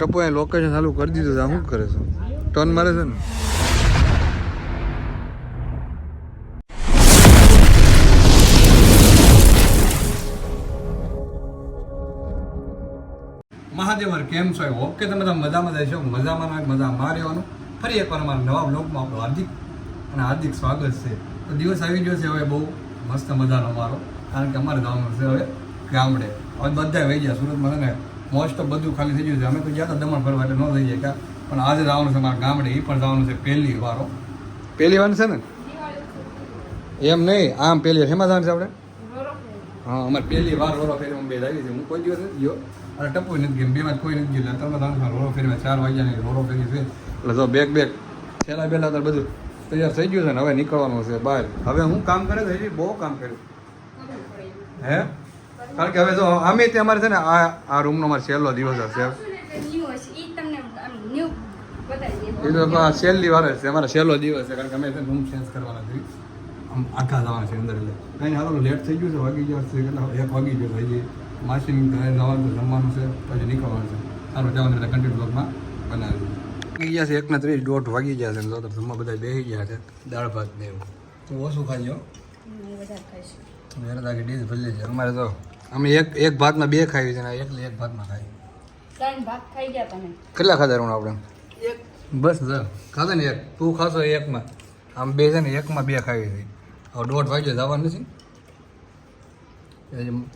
ટપુ એ location ચાલુ કરી દીધું છે. શું કરે છે? ટર્ન મારે છે ને. મહાદેવર, કેમ છો? ઓકે તમે બધા મજામાં જાય છો મજામાં ના મજામાં રહેવાનું ફરી એકવાર અમારા નવા બ્લોગમાં આપણું હાર્દિક અને હાર્દિક સ્વાગત છે. તો દિવસ આવી ગયો છે હવે બહુ મસ્ત મજાનો અમારો. કારણ કે અમારે જવાનું છે હવે ગામડે. હવે બધા વહી ગયા. સુરતમાં ને મોસ્ટ બધું ખાલી થઈ ગયું છે. અમે તો ગયા હતા દમણ ફરવા એટલે ન થઈ જાય પણ આજે જવાનું છે મારા ગામડે. એ પણ જવાનું છે પહેલી વારો. પહેલી વાર છે ને? એમ નહીં? આમ પહેલી હેમાં જવાનું છે આપણે? હા અમારે પહેલી વાર રોરો ફેરવા બે આવી છે. હું કોઈ દિવસ નથી ગયો. અને ટપુ નથી ગયો બેમાં કોઈ નથી ગયો. તમે જવાનું રોરો ફેરવા ચાર વાગ્યાની રોરો ફેરી છે. એટલે જો બેગ બેગ છેલ્લા પહેલાં તો બધું તૈયાર થઈ ગયું છે ને? હવે નીકળવાનું છે બહાર. હવે હું કામ કરે તો હજી બહુ કામ કર્યું. હે? કારણ કે હવે જો અમે તે અમારે છે ને આ આ રૂમનો અમારે છેલ્લો દિવસ હશે એ તો છેલ્લી વાર છે અમારે છેલ્લો દિવસ છે કારણ કે અમે રૂમ ચેન્જ કરવાના છે. આમ આખા જવાના છે અંદર એટલે. કંઈ હાલો લેટ થઈ ગયું છે વાગી ગયા છે કેટલા એક વાગી ગયો હજી. માસીની ઘરે જવાનું જમવાનું છે પછી નીકળવાનું છે. સારું જવાનું એટલે કન્ટિન્યુ બ્લોગમાં બનાવી વાગી ગયા છે એકના ત્રીસ દોઢ વાગી ગયા છે ને તો જમવા બધા બેસી ગયા છે દાળ ભાત ને એવું. તો ઓછું ખાજો મેરે તાકી ડીશ ભલે છે. અમારે તો અમે એક એક ભાતમાં બે ખાવી છે ને આ એકલી એક ભાતમાં ખાઈ કેટલા ખાધા રૂણ આપણે? બસ સર ખાધા ને એક? તું ખાશો એકમાં. આમ બે છે ને એકમાં બે ખાવી છે હવે દોઢ વાગ્યો જવાનું નથી.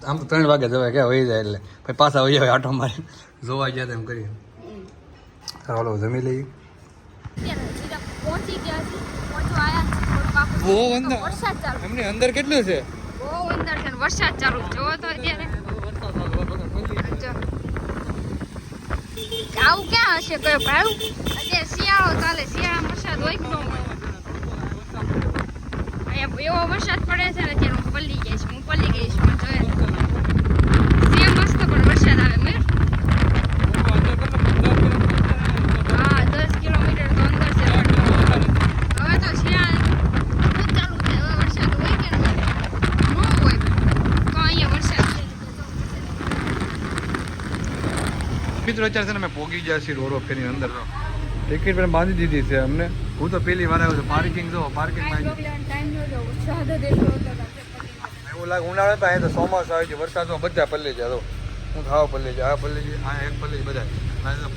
આમ તો ત્રણ વાગે જવાય ક્યાં વહી જાય એટલે. પછી પાછા વહી જાય આટો મારે જોવા ગયા તેમ કરી ચાલો જમી લઈએ. પહોંચી ગયા છે પહોંચવા આયા છે થોડુંક બહુ અંદર વરસાદ ચાલુ. એમની અંદર કેટલું છે? અંદર છે વરસાદ ચાલુ જોવો તો અત્યારે. આવું ક્યાં હશે કયો ભાવ અત્યારે શિયાળો ચાલે, શિયાળામાં વરસાદ હોય કે ન હોય? એવો વરસાદ પડે છે ને અત્યારે હું પલ્લી ગઈ છું, હું પલ્લી ગઈ છું, જોયા સેમ મસ્ત પણ વરસાદ આવે, મેં હા દસ કિલોમીટર તો અંદર છે પણ હવે તો શિયાળા ખૂબ ચાલુ છે હવે વરસાદ હોય કે ન હોય ન હોય તો અહીંયા વરસાદ છે મિત્રો અત્યારે છે ને અમે પોગી ગયા છીએ રોરો ફેરી અંદર. તો ટિકિટ પણ બાંધી દીધી છે અમને. હું તો પેલી વાર આવ્યો છું. પાર્કિંગ જો પાર્કિંગમાં એવું લાગે ઉનાળો તો અહીંયા તો ચોમાસ આવે છે વરસાદમાં બધા પલ્લી જાય. તો હું ખાવા પલ્લી જાય આ પલ્લી જાય આ એક પલ્લી જ બધા.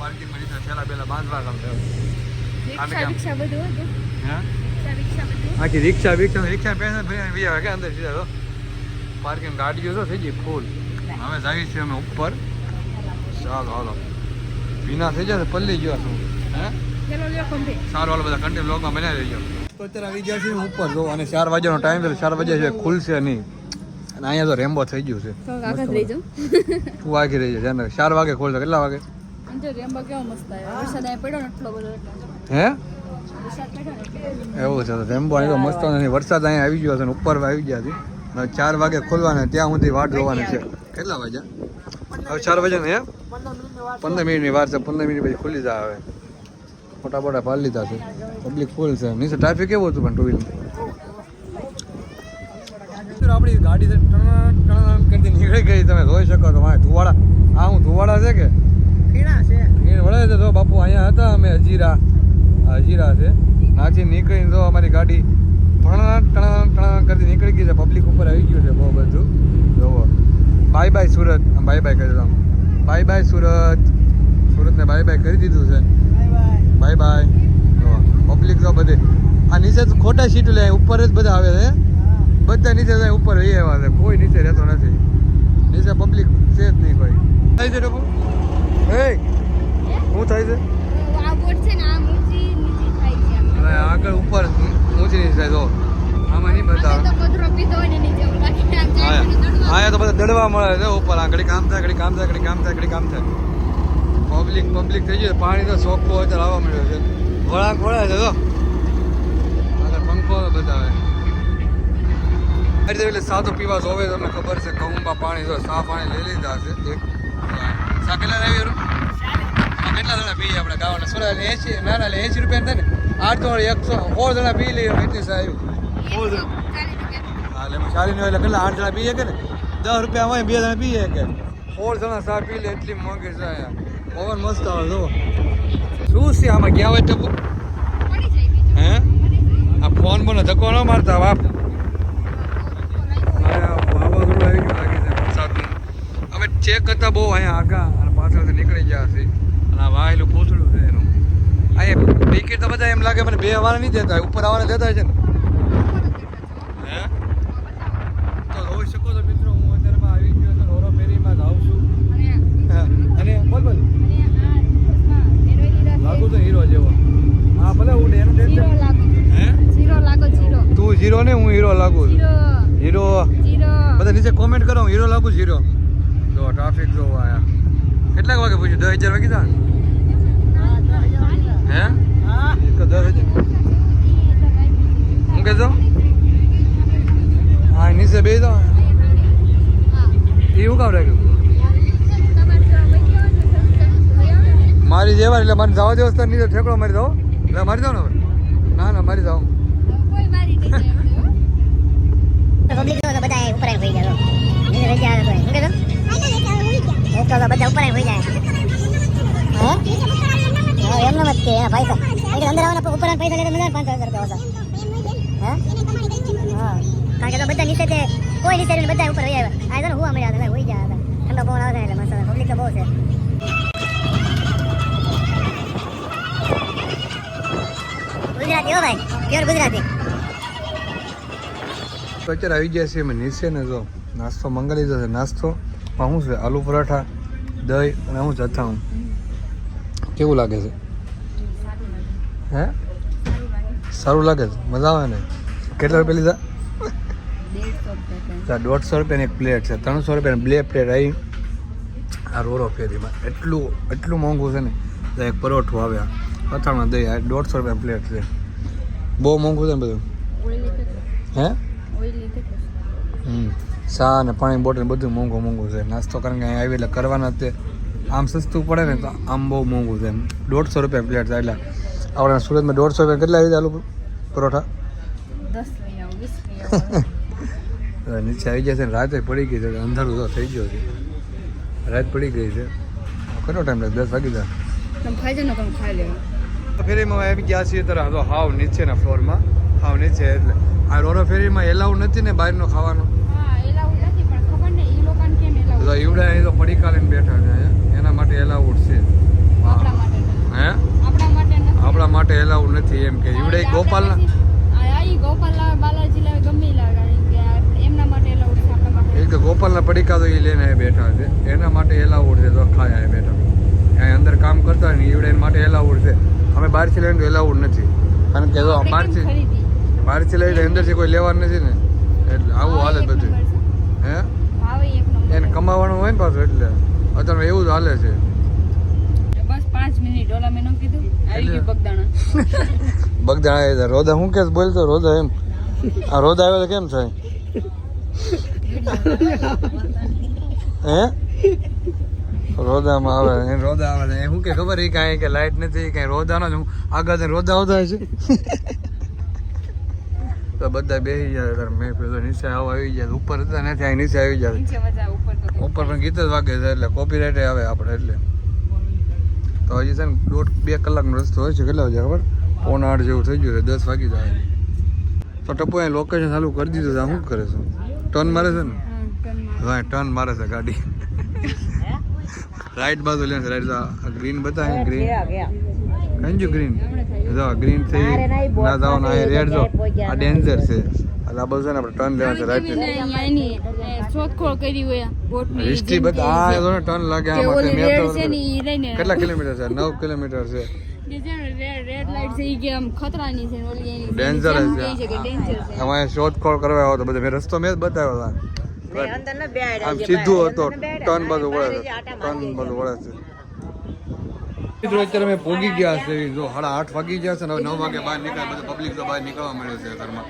પાર્કિંગમાં નીચે છેલ્લા પહેલાં બાંધવા કામ થયું હે? રિક્ષા રિક્ષા રિક્ષા રિક્ષા ભરીને વી આવે કે અંદર સીધા તો પાર્કિંગ ગાડીઓ તો થઈ ગઈ ફૂલ હવે જઈએ છીએ અમે ઉપર. ચાલો હાલો. ભીના થઈ જશે પલ્લી ગયો છું. સારું હાલો બધા કન્ટિન્યુ બ્લોગમાં બનાવી રહીજો તો અત્યારે આવી ગયા ઉપર જો અને ચાર વાગ્યાનો ટાઈમ છે ચાર વાગ્યા છે ખુલશે નહીં. અને અહીંયા તો રેમ્બો થઈ ગયું છે. તો વાગી રહી છે ચાર વાગે ખોલશે કેટલા વાગે? જો રેમ્બા કેવો મસ્ત આવ્યો. વરસાદ અહીંયા પડ્યો ને એટલો બધો એટલે. હે. એવું છે રેમ્બો અહીં મસ્ત નથી. વરસાદ અહીંયા આવી ગયો છે ઉપર આવી ગયા છે. ચાર વાગે ખોલવાના ત્યાં સુધી વાટ જોવાની છે. કેટલા વાગ્યા? હવે ચાર વાગ્યા ને હે? પંદર મિનિટની વાર છે પંદર મિનિટ પછી ખુલી જાય હવે મોટા મોટા પાડી લીધા છે. પબ્લિક ફૂલ છે. નીચે ટ્રાફિક કેવું હતું પણ ટુ વ્હીલર આપણી ગાડી ટણ ટણ કરતી નીકળી ગઈ. તમે જોઈ શકો તો મારે ધુવાડા આ હું ધુવાડા છે કે? એ વળે છે તો બાપુ અહીંયા હતા અમે હજીરા. આ હજીરા છે. નાથી નીકળીને જો અમારી ગાડી ટણ ટણ ટણ કરતી નીકળી ગઈ છે. પબ્લિક ઉપર આવી ગયું છે બહુ બધું. જોવો. Bye bye Surat. Bye bye કરી દો આમ. Bye bye Surat. સુરતને bye bye કરી દીધું છે. Bye bye. પબ્લિક તો બધે. આ નીચે તો ખોટા સીટ લે ઉપર જ બધા આવે છે બધા નીચે જાય ઉપર રહી આવ્યા છે. કોઈ નીચે રહેતો નથી. નીચે પબ્લિક છે જ નહીં કોઈ. થાય છે ડબ્બુ હે? શું થાય છે. આગળ ઉપર ઊંચી નીચે થાય તો આમાં નહીં બતાવે. તો હા તો બધા દડવા મળે છે ઉપર આ ઘડી કામ થાય ઘડી કામ થાય ઘડી કામ થાય ઘડી કામ થાય. પબ્લિક પબ્લિક થઈ ગયું પાણી તો સોખો અત્યારે આવવા મળ્યો છે. વળાંક વળે છે તો આગળ પંખો બતાવે. એટલે સાદું પીવા જોવે તમને ખબર છે ઘઉંમાં પાણી જો સા પાણી લઈ લીધા છે. એક સા કેટલા લાવી કેટલા જણા પીએ આપણે? ગાવાના સોળા એસી ના ના એસી રૂપિયા થાય ને. આઠસો તો એકસો સોળ જણા પી લઈએ એટલી સા એટલે સારી ન એટલે કેટલા આઠ જણા પીએ કે ને? દસ રૂપિયા હોય બે જણા પીએ કે? સોળ જણા સા પી લે એટલી મોંઘી અહીંયા પવન મસ્ત આવે જો શું છે આમાં ગયા હોય ટપુ? હે? આ ફોન બોલો ધક્કો ન મારતા બાપ. છે હવે ચેક કરતા બહુ અહીંયા આગા અને પાછળથી નીકળી ગયા છે. અને આ વાયેલું પૂછડું છે એનું. અહીંયા ટિકિટ તો બધા એમ લાગે મને બે વાર નહીં દેતા ઉપર આવવાના દેતા છે ને હે તો જોઈ શકો છો મિત્રો હું અત્યારમાં આવી ગયો છું રોરો ફેરીમાં જાઉં છું હા, અને બોલ બોલ લાગુ તો હીરો જેવો હા ભલે હું એનું જીરો ટેન્શન લાગો હે જીરો લાગો જીરો તું હીરો ને હું હીરો લાગુ છું જીરો હીરો. બધા નીચે કોમેન્ટ કરો હું હીરો લાગુ છું હીરો. જો ટ્રાફિક જો આયા. કેટલાક વાગે પૂછ્યું? દસ હજાર વાગી તા હે? તો દસ હજાર. હું કહેતો? હા નીચે બે તો એ હું કામ રાખ્યું? મારી જેવા એટલે મારે જવા દિવસ નીચે ઠેકડો મારી દો એટલે મારી દો ને ના ના મારી જાઓ પબ્લિક તો બધા ઉપર આવી આવે એક તો બધા ઉપર આવી જાય. હા? કે, હા પૈસા કે અંદર આવવાના પૈસા લેતા મજા પાંચ હજાર રૂપિયા ઓછા. હા? કારણ કે તો બધા નીચે તે કોઈ નીચે બધા ઉપર વહી આવ્યા. આ તો હું મળ્યા હતા હોઈ ગયા આવે એટલે પબ્લિક બહુ છે. ગુજરાતી હો ભાઈ પ્યોર ગુજરાતી. તો અત્યારે આવી ગયા છે અમે નીચે ને જો. નાસ્તો મંગાવી લીધો છે નાસ્તો. પણ શું છે આલુ પરાઠા દહીં અને હું જથ્થાઉં કેવું લાગે છે? હે? સારું લાગે છે? મજા આવે ને? કેટલા રૂપિયા લીધા? દોઢસો રૂપિયાની એક પ્લેટ છે ત્રણસો રૂપિયાની બે પ્લેટ આવી. આ રોરો ફેરીમાં. એટલું એટલું મોંઘું છે ને એક પરોઠું આવ્યા અથાણા દહીં આ દોઢસો રૂપિયાની પ્લેટ છે. બહુ મોંઘું છે ને બધું? હે? હમ. ચા અને પાણી બોટલ બધું મોંઘું મોંઘું છે. નાસ્તો કારણ કે અહીંયા આવી એટલે કરવાના તે. આમ સસ્તું પડે ને તો આમ બહુ મોંઘું છે. એમ દોઢસો રૂપિયા પ્લેટ થાય એટલે આપણે સુરતમાં દોઢસો રૂપિયા કેટલા આવી આલુ પરોઠા? દસ લઈ આવો વીસ લઈ આવો. હવે નીચે આવી ગયા છે ને રાતે પડી ગઈ છે. અંધારું તો થઈ ગયો છે. રાત પડી ગઈ છે. કેટલો ટાઈમ લાગે? દસ વાગી જાય ને ફેરીમાં આવી ગયા છીએ તો હાવ નીચેના ફ્લોરમાં હાવ નીચે એટલે આ રોરો ફેરીમાં એલાઉ નથી ને બહારનું ખાવાનું? નહીં એ તો ઈવડા અહીં તો પડી કાલીને બેઠા છે એના માટે એલાઉડ છે. હે? આપણા માટે એલાઉડ નથી એમ કે. ઈવડે ગોપાલના ગોપાલ કે ગોપાલના પડીકા તો એ લઈને બેઠા છે. એના માટે એલાઉડ છે તો ખાય બેઠા. અહીં અંદર કામ કરતા હોય ને ઈવડે માટે એલાઉડ છે. અમે બહારથી લઈને એલાઉડ નથી. કારણ કે બહારથી બહારથી લઈને અંદરથી કોઈ લેવાનું નથી ને એટલે આવું હાલે બધું. હે? એને કમાવાનું હોય ને પાછું એટલે. અત્યારે એવું જ હાલે છે. બગદાણા. રોદા હું કે બોલતો? રોદા એમ. આ રોદા આવે તો કેમ થાય? હે? રોદામાં આવે. એ રોદા આવે. શું કે ખબર? એ કાંઈ કે લાઈટ નથી કાંઈ રોદાનો જ હું. આગળ રોદા આવતા છે તો બધા બેસી જાય તાર મેં પેલો નીચે આવા આવી જાય ઉપર હતા નથી અહીં નીચે આવી જાય ઉપર પણ ગીત જ વાગે છે એટલે કોપીરાઇટ આવે આપણે એટલે. તો હજી છે ને દોઢ બે કલાકનો રસ્તો હોય છે કેટલા વાગે ખબર? પોણા આઠ જેવું થઈ ગયું છે દસ વાગી જાય. તો ટપો અહીં લોકેશન ચાલુ કરી દીધું છે શું કરે છે? ટર્ન મારે છે ને? હા, ટર્ન મારે. છે ગાડી. રાઈટ બાજુ લે રાઈટ ગ્રીન બતાવે ગ્રીન કંજુ ગ્રીન જો ગ્રીન છે ના જાવ ના રેડ જો આ ડેન્જર છે. એટલે આ બધું છે ને આપણે ટર્ન લેવાનું છે રાઈટ શોધખોળ કરી હોય બોટની હિસ્ટ્રી બધા આ જો ને ટર્ન લાગે આ માટે મેં તો છે ને ઈ લઈને કેટલા કિલોમીટર છે? નવ કિલોમીટર છે. કે જે રેડ રેડ લાઈટ છે ઈ કે આમ ખતરાની છે ને ઓલી એની. ડેન્જર જેમ છે. કહે છે કે ડેન્જર છે. અમારે શોધખોળ કરવા આવ્યો તો બધા. મેં રસ્તો મેં જ બતાવ્યો હતા. આમ સીધું હતો. ટર્ન બધું વળે છે. ટર્ન બાજુ વળે છે. મિત્રો અત્યારે અમે પોગી ગયા છે જો સાડા આઠ વાગી ગયા છે ને નવ વાગે બહાર નીકળે બધું પબ્લિક તો બહાર નીકળવા મળ્યું છે ઘરમાં.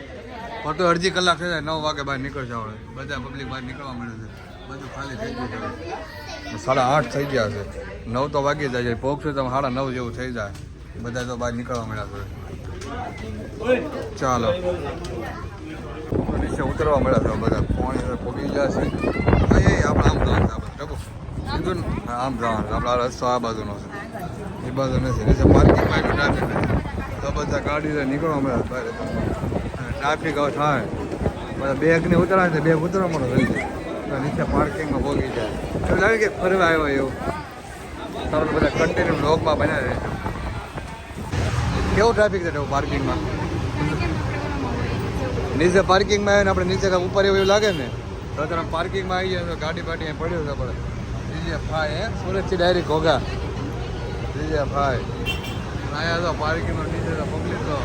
પણ તો અડધી કલાક થઈ જાય નવ વાગે બહાર નીકળશે આપણે બધા પબ્લિક બહાર નીકળવા મળ્યું છે. બધું ખાલી થઈ ગયું છે. સાડા આઠ થઈ ગયા છે. નવ તો વાગી જાય છે. પોગશે તો સાડા નવ જેવું થઈ જાય. બધા તો બહાર નીકળવા મળ્યા છે. ચાલો. નીચે ઉતરવા મળ્યા છે બધા. પોણી પોગી ગયા છે. આપણે આમ છે આપણે આમ જવાનું આપણા રસ્તો આ બાજુનો છે. એ બાજુ નથી. નીચે પાર્કિંગમાં એટલું ટ્રાફિક તો બધા ગાડી નીકળો અમે ટ્રાફિક હવે થાય. બધા બેગને ઉતરાય છે બેગ ઉતરવા મળે રહી નીચે પાર્કિંગમાં ભોગી જાય. એવું લાગે કે ફરવા આવ્યો એવું. તમે બધા કન્ટિન્યુ લોકમાં બન્યા રહે કેવું ટ્રાફિક છે પાર્કિંગમાં નીચે પાર્કિંગમાં આવે ને આપણે નીચે ઉપર એવું લાગે ને? તો તમે પાર્કિંગમાં આવી જાય તો ગાડી અહીંયા પડ્યો છે આપણે. હે સુરતથી ડાયરેક્ટ ઘોઘા. જીજે ફાય અહીંયા તો પાર્કિંગનો નીચે તો પબ્લિક તો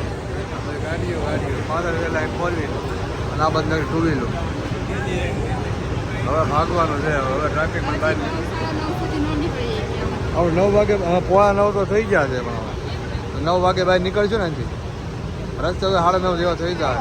ગાડીઓ ગાડીઓ. પાછળ વહેલા એક ફોર વ્હીલ અને આ બધા ટુ વ્હીલો હવે ભાગવાનું છે, હવે ટ્રાફિકમાં બહાર હવે નવ વાગે પોણા નવ તો થઈ ગયા છે પણ નવ વાગે બહાર નીકળશું ને અહીંથી? રસ્તો તો સાડા નવ જેવા થઈ જાય